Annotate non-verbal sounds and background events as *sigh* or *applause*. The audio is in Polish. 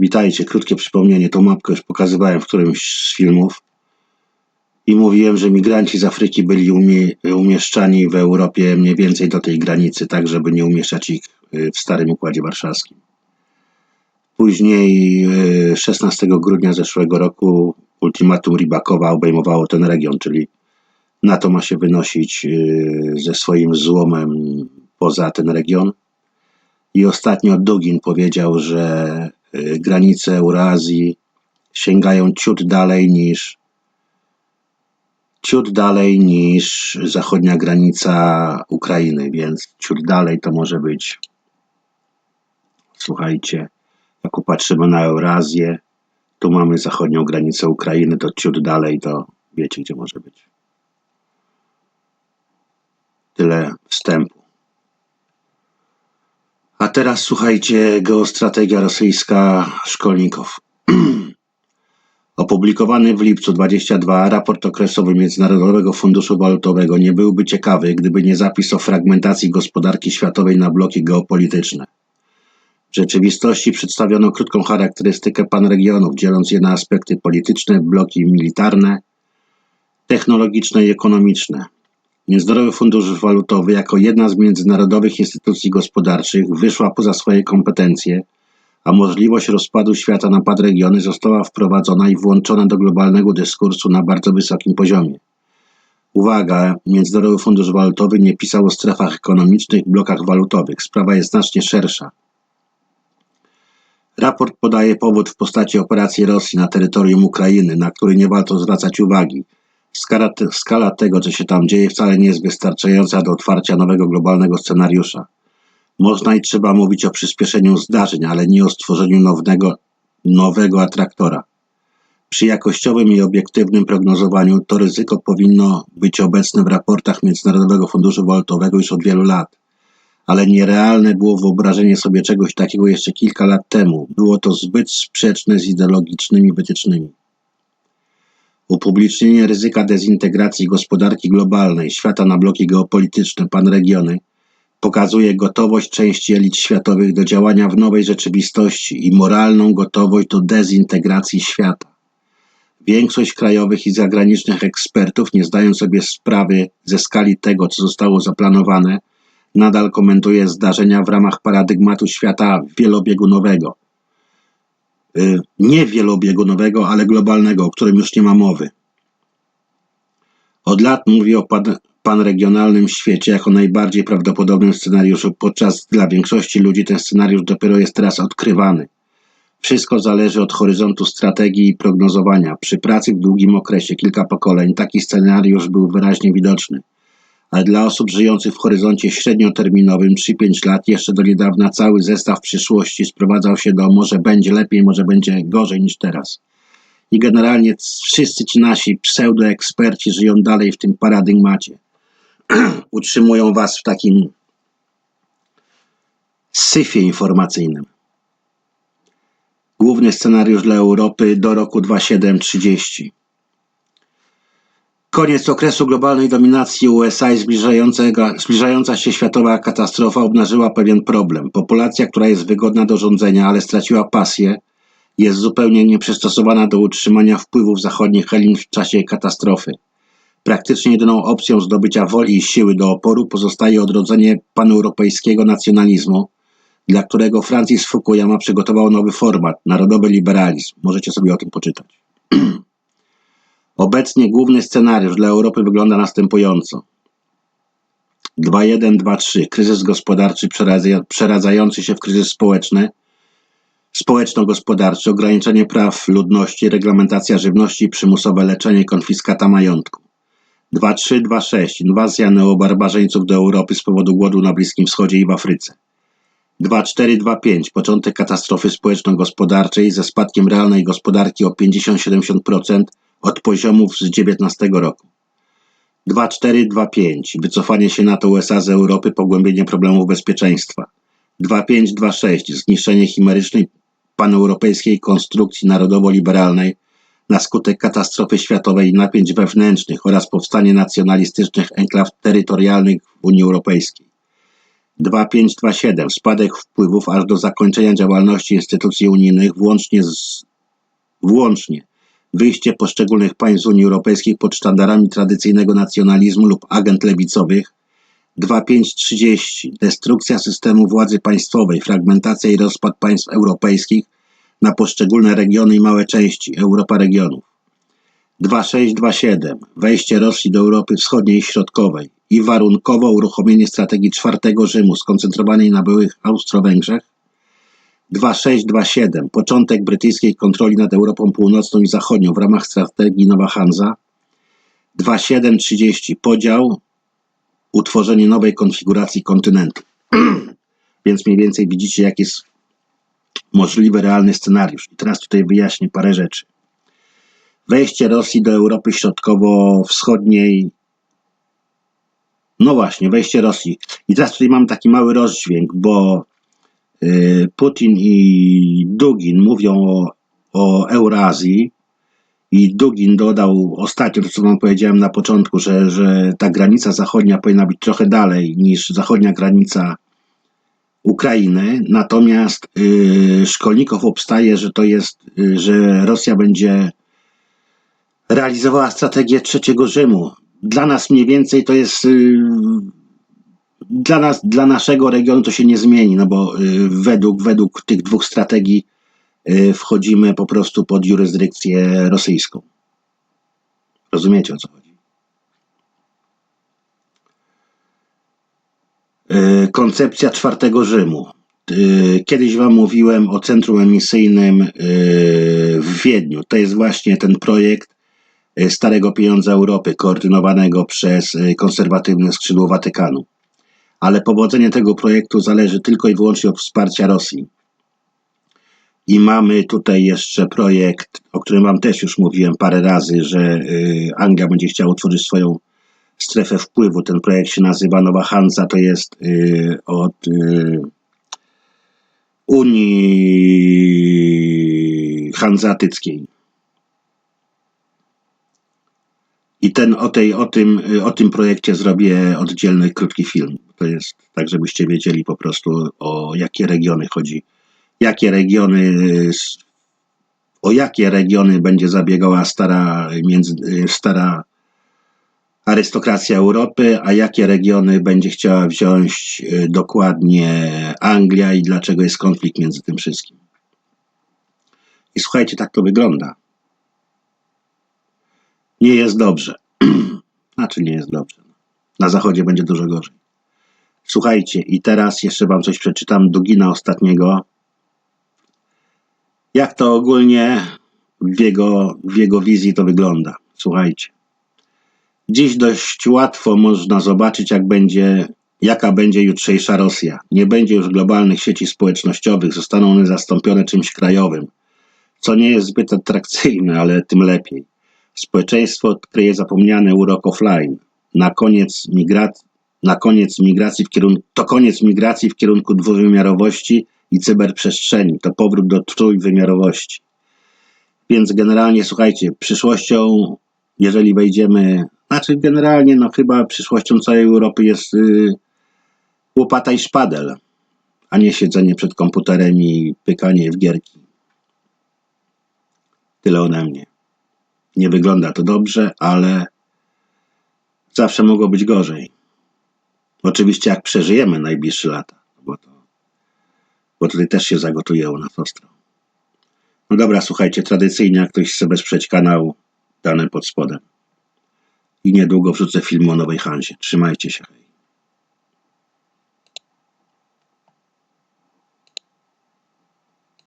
Witajcie, krótkie przypomnienie. Tą mapkę już pokazywałem w którymś z filmów. I mówiłem, że migranci z Afryki byli umie, umieszczani w Europie mniej więcej do tej granicy, tak żeby nie umieszczać ich y, w Starym Układzie Warszawskim. Później y, 16 grudnia zeszłego roku ultimatum Ribakowa obejmowało ten region, czyli NATO ma się wynosić y, ze swoim złomem poza ten region. I ostatnio Dugin powiedział, że y, granice Eurazji sięgają ciut dalej niż ciut dalej niż zachodnia granica Ukrainy, więc ciut dalej to może być słuchajcie, jak popatrzymy na Eurazję, tu mamy zachodnią granicę Ukrainy, to ciut dalej to wiecie gdzie może być. Tyle wstępu. Teraz słuchajcie, geostrategia rosyjska szkolników. *clears throat* Opublikowany w lipcu 22 raport okresowy Międzynarodowego Funduszu Walutowego nie byłby ciekawy, gdyby nie zapis o fragmentacji gospodarki światowej na bloki geopolityczne. W rzeczywistości przedstawiono krótką charakterystykę panregionów, dzieląc je na aspekty polityczne, bloki militarne, technologiczne i ekonomiczne. Międzynarodowy Fundusz Walutowy jako jedna z międzynarodowych instytucji gospodarczych wyszła poza swoje kompetencje, a możliwość rozpadu świata na podregiony została wprowadzona i włączona do globalnego dyskursu na bardzo wysokim poziomie. Uwaga, Międzynarodowy Fundusz Walutowy nie pisał o strefach ekonomicznych, blokach walutowych. Sprawa jest znacznie szersza. Raport podaje powód w postaci operacji Rosji na terytorium Ukrainy, na który nie warto zwracać uwagi. Skala, te, skala tego, co się tam dzieje, wcale nie jest wystarczająca do otwarcia nowego globalnego scenariusza. Można i trzeba mówić o przyspieszeniu zdarzeń, ale nie o stworzeniu nowego, nowego atraktora. Przy jakościowym i obiektywnym prognozowaniu to ryzyko powinno być obecne w raportach Międzynarodowego Funduszu Walutowego już od wielu lat. Ale nierealne było wyobrażenie sobie czegoś takiego jeszcze kilka lat temu. Było to zbyt sprzeczne z ideologicznymi wytycznymi. Upublicznienie ryzyka dezintegracji gospodarki globalnej, świata na bloki geopolityczne, panregiony pokazuje gotowość części elit światowych do działania w nowej rzeczywistości i moralną gotowość do dezintegracji świata. Większość krajowych i zagranicznych ekspertów, nie zdając sobie sprawy ze skali tego, co zostało zaplanowane, nadal komentuje zdarzenia w ramach paradygmatu świata wielobiegunowego. Y, Nie wielobiegunowego, ale globalnego, o którym już nie ma mowy. Od lat mówi o pan, panregionalnym świecie jako najbardziej prawdopodobnym scenariuszu, podczas dla większości ludzi ten scenariusz dopiero jest teraz odkrywany. Wszystko zależy od horyzontu strategii i prognozowania. Przy pracy w długim okresie, kilka pokoleń, taki scenariusz był wyraźnie widoczny. Dla osób żyjących w horyzoncie średnioterminowym 3-5 lat, jeszcze do niedawna cały zestaw przyszłości sprowadzał się do może będzie lepiej, może będzie gorzej niż teraz. I generalnie wszyscy ci nasi pseudoeksperci żyją dalej w tym paradygmacie. *clears throat* Utrzymują was w takim syfie informacyjnym. Główny scenariusz dla Europy do roku 2730. Koniec okresu globalnej dominacji USA i zbliżająca się światowa katastrofa obnażyła pewien problem. Populacja, która jest wygodna do rządzenia, ale straciła pasję, jest zupełnie nieprzystosowana do utrzymania wpływów zachodnich elit w czasie katastrofy. Praktycznie jedyną opcją zdobycia woli i siły do oporu pozostaje odrodzenie paneuropejskiego nacjonalizmu, dla którego Francis Fukuyama przygotował nowy format narodowy liberalizm. Możecie sobie o tym poczytać. *clears throat* Obecnie główny scenariusz dla Europy wygląda następująco. 2.1.2.3. Kryzys gospodarczy przeradza- przeradzający się w kryzys społeczny, społeczno-gospodarczy, ograniczenie praw ludności, reglamentacja żywności, przymusowe leczenie, konfiskata majątku. 2.3.2.6. Inwazja neobarbarzyńców do Europy z powodu głodu na Bliskim Wschodzie i w Afryce. 2.4.2.5. Początek katastrofy społeczno-gospodarczej ze spadkiem realnej gospodarki o 50-70% od poziomów z 19 roku. 2.4.2.5. Wycofanie się NATO USA z Europy, pogłębienie problemów bezpieczeństwa. 2.5.2.6. Zniszczenie chimerycznej paneuropejskiej konstrukcji narodowo-liberalnej na skutek katastrofy światowej i napięć wewnętrznych oraz powstanie nacjonalistycznych enklaw terytorialnych w Unii Europejskiej. 2527 spadek wpływów aż do zakończenia działalności instytucji unijnych włącznie z włącznie wyjście poszczególnych państw Unii Europejskiej pod sztandarami tradycyjnego nacjonalizmu lub agent lewicowych. 2530 destrukcja systemu władzy państwowej, fragmentacja i rozpad państw europejskich na poszczególne regiony i małe części Europa regionów. 2627 wejście Rosji do Europy Wschodniej i Środkowej i warunkowo uruchomienie strategii czwartego Rzymu skoncentrowanej na byłych Austro-Węgrzech 2627 początek brytyjskiej kontroli nad Europą Północną i Zachodnią w ramach strategii Nowa Hanza 2730 podział utworzenie nowej konfiguracji kontynentu *clears throat* więc mniej więcej widzicie jaki jest możliwy realny scenariusz i teraz tutaj wyjaśnię parę rzeczy wejście Rosji do Europy Środkowo-Wschodniej. No właśnie, wejście Rosji. I teraz tutaj mam taki mały rozdźwięk, bo Putin i Dugin mówią o, o Eurazji i Dugin dodał ostatnio to, co wam powiedziałem na początku, że, że ta granica zachodnia powinna być trochę dalej niż zachodnia granica Ukrainy, natomiast y, szkolników obstaje, że to jest, y, że Rosja będzie realizowała strategię trzeciego Rzymu. Dla nas mniej więcej to jest y, dla nas, dla naszego regionu to się nie zmieni, no bo y, według, według tych dwóch strategii y, wchodzimy po prostu pod jurysdykcję rosyjską. Rozumiecie o co chodzi? Koncepcja czwartego Rzymu. Kiedyś Wam mówiłem o centrum emisyjnym w Wiedniu. To jest właśnie ten projekt, starego pieniądza Europy, koordynowanego przez konserwatywne skrzydło Watykanu. Ale powodzenie tego projektu zależy tylko i wyłącznie od wsparcia Rosji. I mamy tutaj jeszcze projekt, o którym Wam też już mówiłem parę razy, że e, Anglia będzie chciała utworzyć swoją strefę wpływu. Ten projekt się nazywa Nowa Hansa, to jest od Unii Hanzatyckiej. I ten, o, tej, o, tym, o tym projekcie zrobię oddzielny krótki film. To jest tak, żebyście wiedzieli po prostu o jakie regiony chodzi. Jakie regiony, o jakie regiony będzie zabiegała stara, między, stara arystokracja Europy, a jakie regiony będzie chciała wziąć e, dokładnie Anglia i dlaczego jest konflikt między tym wszystkim. I słuchajcie, tak to wygląda nie jest dobrze. *clears throat* znaczy nie jest dobrze. Na zachodzie będzie dużo gorzej. Słuchajcie, i teraz jeszcze wam coś przeczytam Dugina ostatniego. Jak to ogólnie w jego, w jego wizji to wygląda. Słuchajcie. Dziś dość łatwo można zobaczyć, jak będzie, jaka będzie jutrzejsza Rosja. Nie będzie już globalnych sieci społecznościowych, zostaną one zastąpione czymś krajowym, co nie jest zbyt atrakcyjne, ale tym lepiej. Społeczeństwo odkryje zapomniany urok offline. Na koniec, migrac- na koniec migracji w kierunku, to koniec migracji w kierunku dwuwymiarowości i cyberprzestrzeni. To powrót do trójwymiarowości. Więc generalnie, słuchajcie, przyszłością, jeżeli wejdziemy, znaczy generalnie, no chyba przyszłością całej Europy jest yy, łopata i szpadel, a nie siedzenie przed komputerem i pykanie w gierki. Tyle ode mnie. Nie wygląda to dobrze, ale zawsze mogło być gorzej. Oczywiście jak przeżyjemy najbliższe lata, bo, to, bo tutaj też się zagotuje u nas ostro. No dobra, słuchajcie, tradycyjnie jak ktoś chce wesprzeć kanał, dane pod spodem. I niedługo wrzucę film o Nowej Hanzie. Trzymajcie się.